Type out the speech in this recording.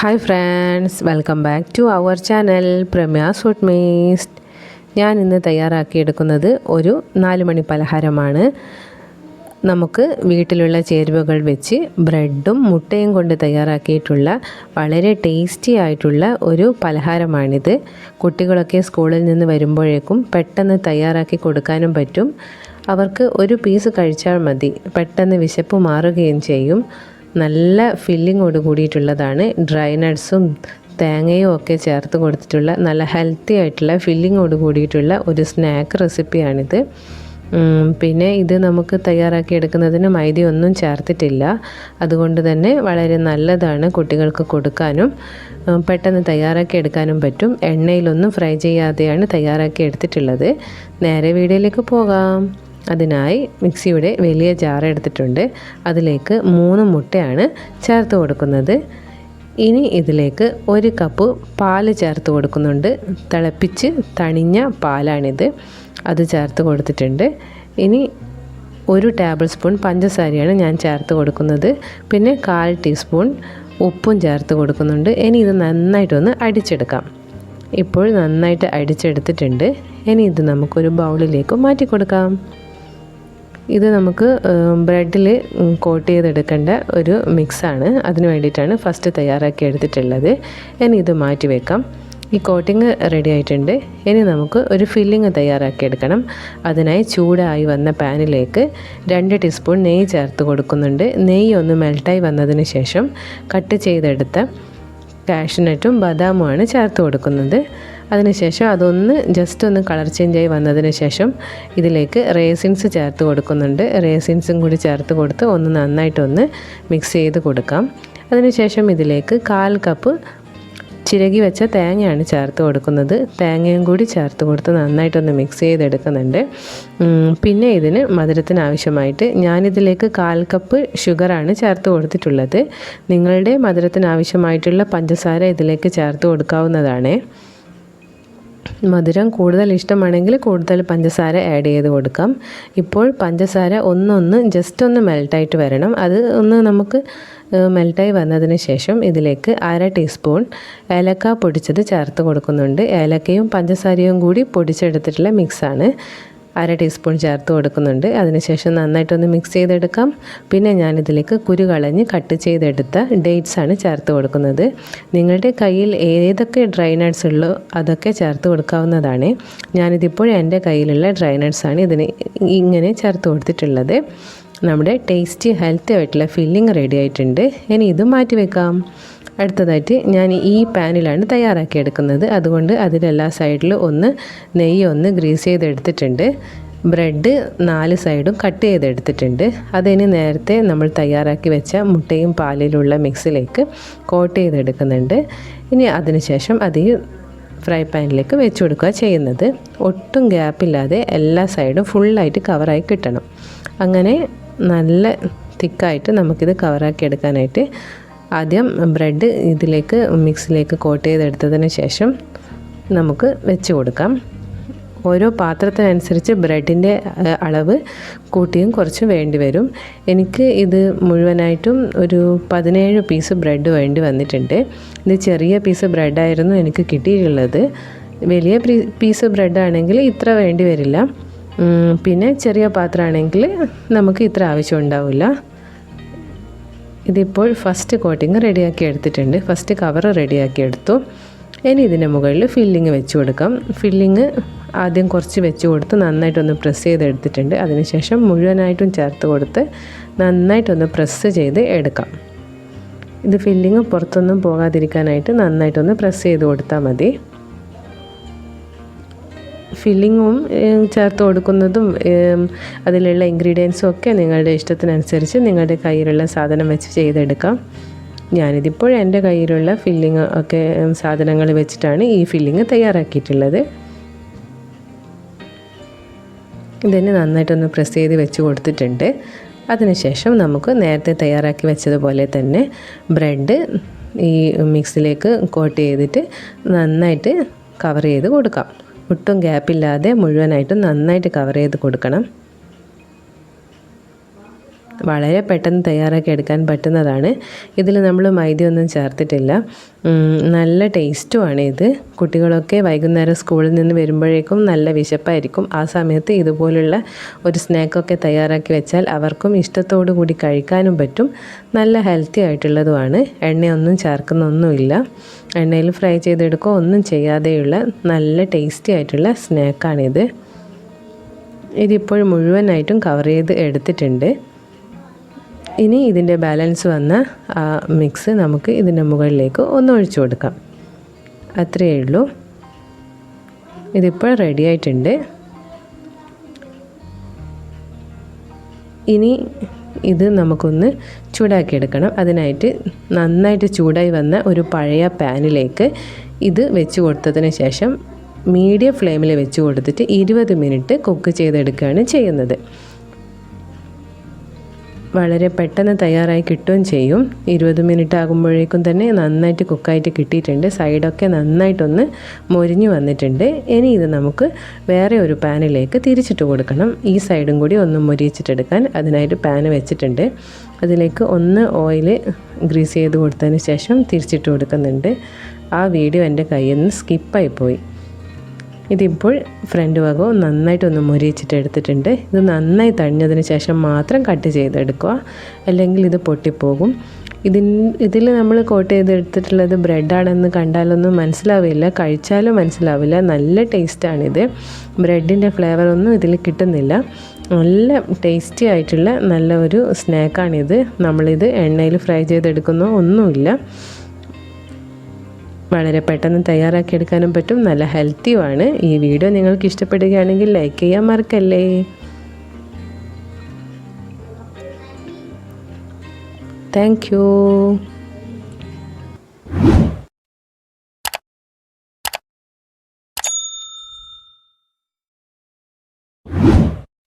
Hi friends welcome back to our channel Pramya's food mist ഞാൻ ഇന്ന് തയ്യാറാക്കിയെടുക്കുന്നത് ഒരു നാല് മണി പലഹാരമാണ്. നമുക്ക് വീട്ടിലുള്ള ചേരുവകൾ വെച്ച് ബ്രെഡും മുട്ടയും കൊണ്ട് തയ്യാറാക്കിയിട്ടുള്ള വളരെ ടേസ്റ്റി ആയിട്ടുള്ള ഒരു പലഹാരമാണിത്. കുട്ടികളൊക്കെ സ്കൂളിൽ നിന്ന് വരുമ്പോഴേക്കും പെട്ടെന്ന് തയ്യാറാക്കി കൊടുക്കാനും പറ്റും. അവർക്ക് ഒരു പീസ് കഴിച്ചാൽ മതി. പെട്ടെന്ന് വിശപ്പ് മാറുകയും ചെയ്യും. നല്ല ഫില്ലിങ്ങോട് കൂടിയിട്ടുള്ളതാണ്. ഡ്രൈ നട്ട്സും തേങ്ങയും ഒക്കെ ചേർത്ത് കൊടുത്തിട്ടുള്ള നല്ല ഹെൽത്തി ആയിട്ടുള്ള ഫില്ലിങ്ങോട് കൂടിയിട്ടുള്ള ഒരു സ്നാക്ക് റെസിപ്പിയാണിത് പിന്നെ ഇത് നമുക്ക് തയ്യാറാക്കി എടുക്കുന്നതിന് മൈദയൊന്നും ചേർത്തിട്ടില്ല. അതുകൊണ്ട് തന്നെ വളരെ നല്ലതാണ് കുട്ടികൾക്ക് കൊടുക്കാനും പെട്ടെന്ന് തയ്യാറാക്കി എടുക്കാനും പറ്റും. എണ്ണയിലൊന്നും ഫ്രൈ ചെയ്യാതെയാണ് തയ്യാറാക്കി എടുത്തിട്ടുള്ളത്. നേരെ വീഡിയോയിലേക്ക് പോകാം. അതിനായി മിക്സിയുടെ വലിയ ജാർ എടുത്തിട്ടുണ്ട്. അതിലേക്ക് മൂന്ന് മുട്ടയാണ് ചേർത്ത് കൊടുക്കുന്നത്. ഇനി ഇതിലേക്ക് ഒരു കപ്പ് പാൽ ചേർത്ത് കൊടുക്കുന്നുണ്ട്. തിളപ്പിച്ച് തണിഞ്ഞ പാലാണിത്. അത് ചേർത്ത് കൊടുത്തിട്ടുണ്ട്. ഇനി ഒരു ടേബിൾ സ്പൂൺ പഞ്ചസാരയാണ് ഞാൻ ചേർത്ത് കൊടുക്കുന്നത്. പിന്നെ കാൽ ടീസ്പൂൺ ഉപ്പും ചേർത്ത് കൊടുക്കുന്നുണ്ട്. ഇനി ഇത് നന്നായിട്ടൊന്ന് അടിച്ചെടുക്കാം. ഇപ്പോൾ നന്നായിട്ട് അടിച്ചെടുത്തിട്ടുണ്ട്. ഇനി ഇത് നമുക്കൊരു ബൗളിലേക്ക് മാറ്റി കൊടുക്കാം ഇത് നമുക്ക് ബ്രെഡിൽ കോട്ട് ചെയ്തെടുക്കേണ്ട ഒരു മിക്സാണ്. അതിന് വേണ്ടിയിട്ടാണ് ഫസ്റ്റ് തയ്യാറാക്കി എടുത്തിട്ടുള്ളത്. ഇനി ഇത് മാറ്റി വെക്കാം. ഈ കോട്ടിങ് റെഡി ആയിട്ടുണ്ട്. ഇനി നമുക്ക് ഒരു ഫില്ലിങ് തയ്യാറാക്കി എടുക്കണം. അതിനായി ചൂടായി വന്ന പാനിലേക്ക് രണ്ട് ടീസ്പൂൺ നെയ്യ് ചേർത്ത് കൊടുക്കുന്നുണ്ട്. നെയ്യ് ഒന്ന് മെൽട്ടായി വന്നതിന് ശേഷം കട്ട് ചെയ്തെടുത്ത കാഷ്നട്ടും ബദാമുമാണ് ചേർത്ത് കൊടുക്കുന്നത്. അതിനുശേഷം അതൊന്ന് ജസ്റ്റ് ഒന്ന് കളർ ചേഞ്ചായി വന്നതിന് ശേഷം ഇതിലേക്ക് റേസിൻസ് ചേർത്ത് കൊടുക്കുന്നുണ്ട്. റേസിൻസും കൂടി ചേർത്ത് കൊടുത്ത് ഒന്ന് നന്നായിട്ടൊന്ന് മിക്സ് ചെയ്ത് കൊടുക്കാം. അതിനുശേഷം ഇതിലേക്ക് കാൽ കപ്പ് ചിരകി വെച്ച തേങ്ങയാണ് ചേർത്ത് കൊടുക്കുന്നത്. തേങ്ങയും കൂടി ചേർത്ത് കൊടുത്ത് നന്നായിട്ടൊന്ന് മിക്സ് ചെയ്തെടുക്കുന്നുണ്ട്. പിന്നെ ഇതിന് മധുരത്തിന് ആവശ്യമായിട്ട് ഞാനിതിലേക്ക് കാൽ കപ്പ് ഷുഗറാണ് ചേർത്ത് കൊടുത്തിട്ടുള്ളത്. നിങ്ങളുടെ മധുരത്തിന് ആവശ്യമായിട്ടുള്ള പഞ്ചസാര ഇതിലേക്ക് ചേർത്ത് കൊടുക്കാവുന്നതാണ്. മധുരം കൂടുതൽ ഇഷ്ടമാണെങ്കിൽ കൂടുതൽ പഞ്ചസാര ആഡ് ചെയ്ത് കൊടുക്കാം. ഇപ്പോൾ പഞ്ചസാര ഒന്നൊന്ന് ജസ്റ്റ് ഒന്ന് മെൽട്ടായിട്ട് വരണം. അത് ഒന്ന് നമുക്ക് മെൽട്ടായി വന്നതിന് ശേഷം ഇതിലേക്ക് അര ടീസ്പൂൺ ഏലക്ക പൊടിച്ചത് ചേർത്ത് കൊടുക്കുന്നുണ്ട്. ഏലക്കയും പഞ്ചസാരയും കൂടി പൊടിച്ചെടുത്തിട്ടുള്ള മിക്സാണ് അര ടീസ്പൂൺ ചേർത്ത് കൊടുക്കുന്നുണ്ട്. അതിനുശേഷം നന്നായിട്ടൊന്ന് മിക്സ് ചെയ്തെടുക്കാം. പിന്നെ ഞാനിതിലേക്ക് കുരു കളഞ്ഞ് കട്ട് ചെയ്തെടുത്ത ഡേറ്റ്സ് ആണ് ചേർത്ത് കൊടുക്കുന്നത്. നിങ്ങളുടെ കയ്യിൽ ഏതൊക്കെ ഡ്രൈ നട്ട്സ് ഉള്ളോ അതൊക്കെ ചേർത്ത് കൊടുക്കാവുന്നതാണ്. ഞാനിതിപ്പോൾ എന്റെ കയ്യിലുള്ള ഡ്രൈ നട്ട്സാണ് ഇതിന് ഇങ്ങനെ ചേർത്ത് കൊടുത്തിട്ടുള്ളത്. നമ്മുടെ ടേസ്റ്റി ഹെൽത്തി ആയിട്ടുള്ള ഫില്ലിംഗ് റെഡി ആയിട്ടുണ്ട്. ഇനി ഇത് മാറ്റി വെക്കാം. അടുത്തതായിട്ട് ഞാൻ ഈ പാനിലാണ് തയ്യാറാക്കി എടുക്കുന്നത്. അതുകൊണ്ട് അതിലെല്ലാ സൈഡിലും ഒന്ന് നെയ്യ് ഒന്ന് ഗ്രീസ് ചെയ്തെടുത്തിട്ടുണ്ട്. ബ്രെഡ് നാല് സൈഡും കട്ട് ചെയ്തെടുത്തിട്ടുണ്ട്. അതിന് നേരത്തെ നമ്മൾ തയ്യാറാക്കി വെച്ച മുട്ടയും പാലിലുള്ള മിക്സിലേക്ക് കോട്ട് ചെയ്തെടുക്കുന്നുണ്ട്. ഇനി അതിനുശേഷം അത് ഫ്രൈ പാനിലേക്ക് വെച്ച് കൊടുക്കുക ചെയ്യുന്നത്. ഒട്ടും ഗ്യാപ്പില്ലാതെ എല്ലാ സൈഡും ഫുള്ളായിട്ട് കവറായി കിട്ടണം. അങ്ങനെ നല്ല തിക്കായിട്ട് നമുക്കിത് കവറാക്കി എടുക്കാനായിട്ട് ആദ്യം ബ്രെഡ് ഇതിലേക്ക് മിക്സിലേക്ക് കോട്ട് ചെയ്തെടുത്തതിന് ശേഷം നമുക്ക് വെച്ച് കൊടുക്കാം. ഓരോ പാത്രത്തിനനുസരിച്ച് ബ്രെഡിന്റെ അളവ് കൂട്ടിയും കുറച്ചും വേണ്ടി വരും. എനിക്ക് ഇത് മുഴുവനായിട്ടും ഒരു പതിനേഴ് പീസ് ബ്രെഡ് വേണ്ടി വന്നിട്ടുണ്ട്. ഇത് ചെറിയ പീസ് ബ്രെഡായിരുന്നു എനിക്ക് കിട്ടിയിട്ടുള്ളത്. വലിയ പീസ് ബ്രെഡാണെങ്കിൽ ഇത്ര വേണ്ടി വരില്ല. പിന്നെ ചെറിയ പാത്രമാണെങ്കിൽ നമുക്ക് ഇത്ര ആവശ്യം ഉണ്ടാവില്ല ഇതിപ്പോൾ ഫസ്റ്റ് കോട്ടിങ് റെഡിയാക്കി എടുത്തിട്ടുണ്ട്. ഫസ്റ്റ് കവർ റെഡിയാക്കി എടുത്തു. ഇനി ഇതിന്റെ മുകളിൽ ഫില്ലിങ് വെച്ച് കൊടുക്കാം. ഫില്ലിങ് ആദ്യം കുറച്ച് വെച്ച് കൊടുത്ത് നന്നായിട്ടൊന്ന് പ്രസ് ചെയ്തെടുത്തിട്ടുണ്ട് അതിനുശേഷം മുഴുവനായിട്ടും ചേർത്ത് കൊടുത്ത് നന്നായിട്ടൊന്ന് പ്രസ് ചെയ്ത് എടുക്കാം. ഇത് ഫില്ലിങ് പുറത്തൊന്നും പോകാതിരിക്കാനായിട്ട് നന്നായിട്ടൊന്ന് പ്രസ് ചെയ്ത് കൊടുത്താൽ മതി. ഫില്ലിങ്ങും ചേർത്ത് കൊടുക്കുന്നതും അതിലുള്ള ഇൻഗ്രീഡിയൻസും ഒക്കെ നിങ്ങളുടെ ഇഷ്ടത്തിനനുസരിച്ച് നിങ്ങളുടെ കയ്യിലുള്ള സാധനം വെച്ച് ചെയ്തെടുക്കാം. ഞാനിതിപ്പോൾ എന്റെ കയ്യിലുള്ള ഫില്ലിങ് ഒക്കെ സാധനങ്ങൾ വെച്ചിട്ടാണ് ഈ ഫില്ലിങ് തയ്യാറാക്കിയിട്ടുള്ളത്. ഇതിന് നന്നായിട്ടൊന്ന് പ്രസ് ചെയ്ത് വെച്ച് കൊടുത്തിട്ടുണ്ട്. അതിനുശേഷം നമുക്ക് നേരത്തെ തയ്യാറാക്കി വെച്ചതുപോലെ തന്നെ ബ്രെഡ് ഈ മിക്സിലേക്ക് കോട്ട് ചെയ്തിട്ട് നന്നായിട്ട് കവർ ചെയ്ത് കൊടുക്കാം. ഒട്ടും ഗ്യാപ്പില്ലാതെ മുഴുവനായിട്ട് നന്നായിട്ട് കവർ ചെയ്ത് കൊടുക്കണം. വളരെ പെട്ടെന്ന് തയ്യാറാക്കി എടുക്കാൻ പറ്റുന്നതാണ്. ഇതിൽ നമ്മൾ മൈദയൊന്നും ചേർത്തിട്ടില്ല. നല്ല ടേസ്റ്റുമാണ് ഇത്. കുട്ടികളൊക്കെ വൈകുന്നേരം സ്കൂളിൽ നിന്ന് വരുമ്പോഴേക്കും നല്ല വിശപ്പായിരിക്കും. ആ സമയത്ത് ഇതുപോലുള്ള ഒരു സ്നാക്കൊക്കെ തയ്യാറാക്കി വെച്ചാൽ അവർക്കും ഇഷ്ടത്തോടു കൂടി കഴിക്കാനും പറ്റും. നല്ല ഹെൽത്തി ആയിട്ടുള്ളതുമാണ്. എണ്ണയൊന്നും ചേർക്കുന്നൊന്നുമില്ല. എണ്ണയിൽ ഫ്രൈ ചെയ്തെടുക്കുക ഒന്നും ചെയ്യാതെയുള്ള നല്ല ടേസ്റ്റി ആയിട്ടുള്ള സ്നാക്കാണിത് ഇതിപ്പോൾ മുഴുവനായിട്ടും കവർ ചെയ്ത് എടുത്തിട്ടുണ്ട്. ഇനി ഇതിന്റെ ബാലൻസ് വന്ന ആ മിക്സ് നമുക്ക് ഇതിന്റെ മുകളിലേക്ക് ഒന്ന് ഒഴിച്ചു കൊടുക്കാം. അത്രയേ ഉള്ളൂ. ഇതിപ്പോൾ റെഡി ആയിട്ടുണ്ട്. ഇനി ഇത് നമുക്കൊന്ന് ചൂടാക്കിയെടുക്കണം അതിനായിട്ട് നന്നായിട്ട് ചൂടായി വന്ന ഒരു പഴയ പാനിലേക്ക് ഇത് വെച്ച് കൊടുത്തതിന് ശേഷം മീഡിയം ഫ്ലെയിമിൽ വെച്ച് കൊടുത്തിട്ട് ഇരുപത് മിനിറ്റ് കുക്ക് ചെയ്തെടുക്കുകയാണ് ചെയ്യുന്നത്. വളരെ പെട്ടെന്ന് തയ്യാറായി കിട്ടുകയും ചെയ്യും. ഇരുപത് മിനിറ്റ് ആകുമ്പോഴേക്കും തന്നെ നന്നായിട്ട് കുക്കായിട്ട് കിട്ടിയിട്ടുണ്ട്. സൈഡൊക്കെ നന്നായിട്ടൊന്ന് മൊരിഞ്ഞു വന്നിട്ടുണ്ട്. ഇനി ഇത് നമുക്ക് വേറെ ഒരു പാനിലേക്ക് തിരിച്ചിട്ട് കൊടുക്കണം. ഈ സൈഡും കൂടി ഒന്ന് മൊരിയിച്ചിട്ടെടുക്കാൻ അതിനായിട്ട് പാന് വെച്ചിട്ടുണ്ട്. അതിലേക്ക് ഒന്ന് ഓയിൽ ഗ്രീസ് ചെയ്ത് കൊടുത്തതിന് ശേഷം തിരിച്ചിട്ട് കൊടുക്കുന്നുണ്ട്. ആ വീഡിയോ എന്റെ കയ്യിൽ നിന്ന് സ്കിപ്പായി പോയി. ഇതിപ്പോൾ ഫ്രണ്ട് ഭാഗവും നന്നായിട്ടൊന്ന് മുരിച്ചിട്ട് എടുത്തിട്ടുണ്ട്. ഇത് നന്നായി തണിഞ്ഞതിന് ശേഷം മാത്രം കട്ട് ചെയ്തെടുക്കുക. അല്ലെങ്കിൽ ഇത് പൊട്ടിപ്പോകും. ഇതിൻ ഇതിൽ നമ്മൾ കോട്ട് ചെയ്തെടുത്തിട്ടുള്ളത് ബ്രെഡാണെന്ന് കണ്ടാലൊന്നും മനസ്സിലാവില്ല. കഴിച്ചാലും മനസ്സിലാവില്ല. നല്ല ടേസ്റ്റാണിത്. ബ്രെഡിന്റെ ഫ്ലേവറൊന്നും ഇതിൽ കിട്ടുന്നില്ല. നല്ല ടേസ്റ്റി ആയിട്ടുള്ള നല്ല ഒരു സ്നാക്കാണിത്. നമ്മളിത് എണ്ണയിൽ ഫ്രൈ ചെയ്തെടുക്കുന്നോ. ഒന്നുമില്ല. വളരെ പെട്ടെന്ന് തയ്യാറാക്കിയെടുക്കാനും പറ്റും. നല്ല ഹെൽത്തിയുമാണ്. ഈ വീഡിയോ നിങ്ങൾക്ക് ഇഷ്ടപ്പെടുകയാണെങ്കിൽ ലൈക്ക് ചെയ്യാൻ മറക്കല്ലേ? Thank you.